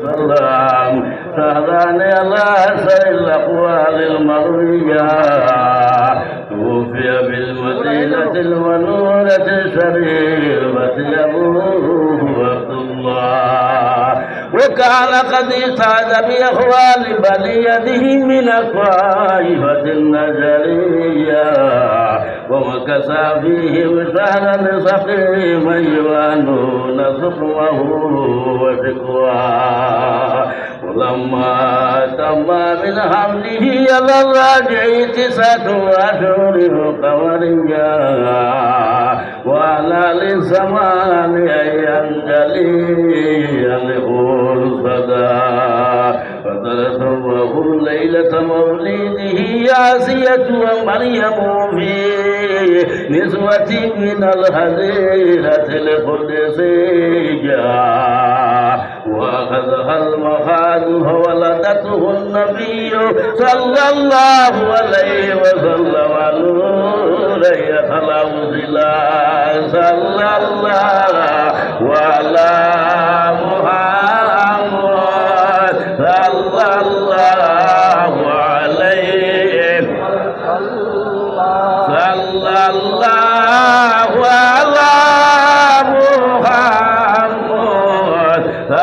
اللهم فهداني الله سيل الأقوال المرية توفي بالمدينة المنورة الشريفة أبوه. وكان قد سعد بإخوان بني يده من الطائفة النجرية ومكث فيهم شهرا سقيما يوانون سقمه وشكواه ولما تم من حمله على الراجع تسعة أشهر قمريا وأنا للزمان أن ينجلي ليلة مولده ياسية ومريم في نسوة من الهديرة القدسية وأخذها المخاذ فولدته النبي صلى الله عليه وسلم نوري خلق صلى الله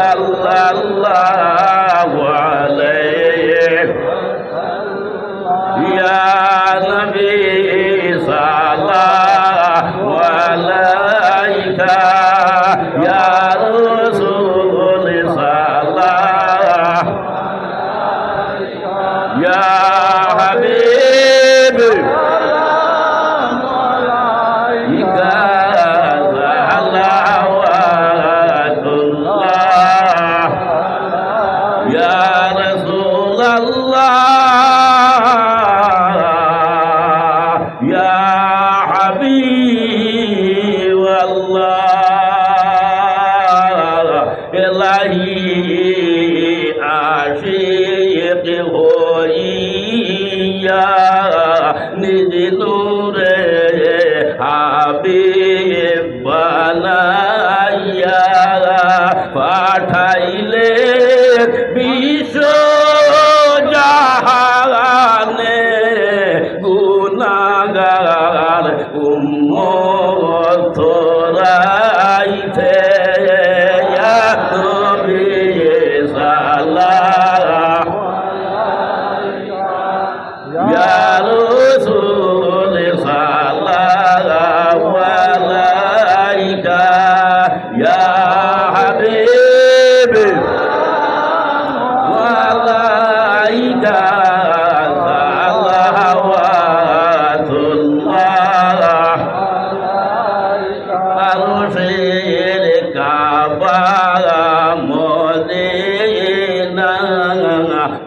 আল্লাহ আল্লাহ হাবিব বানাইয়া পাঠাইলে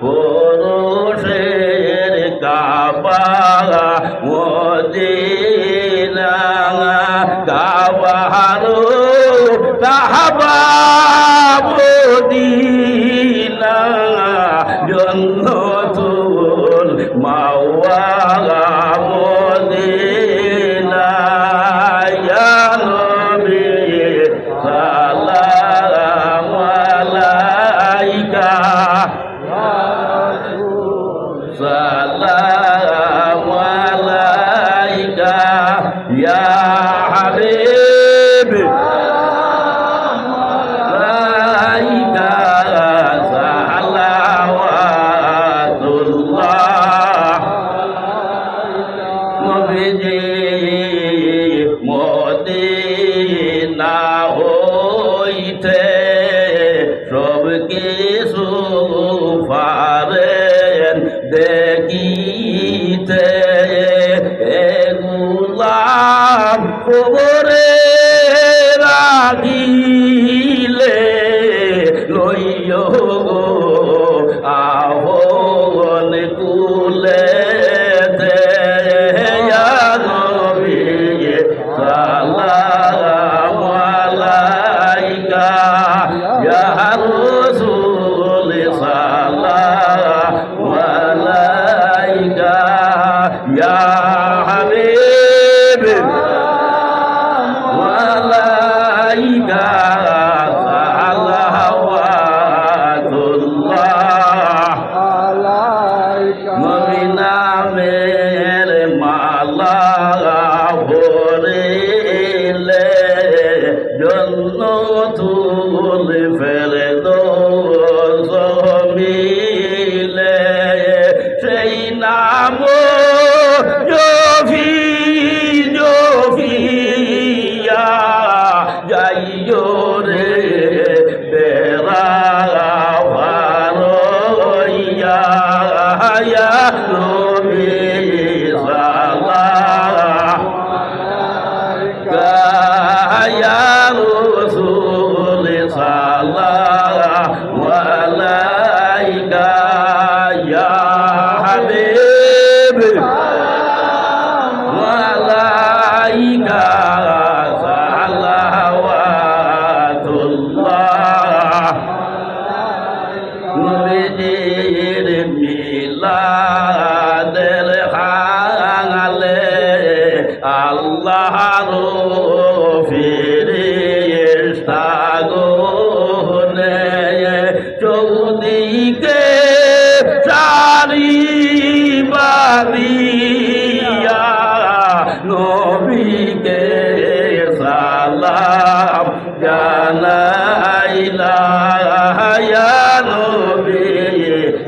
পুরুষের কাবা মদিনা কাবারো কাবা মদিনা হইতে দেখিতে এগুলা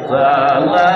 সালাম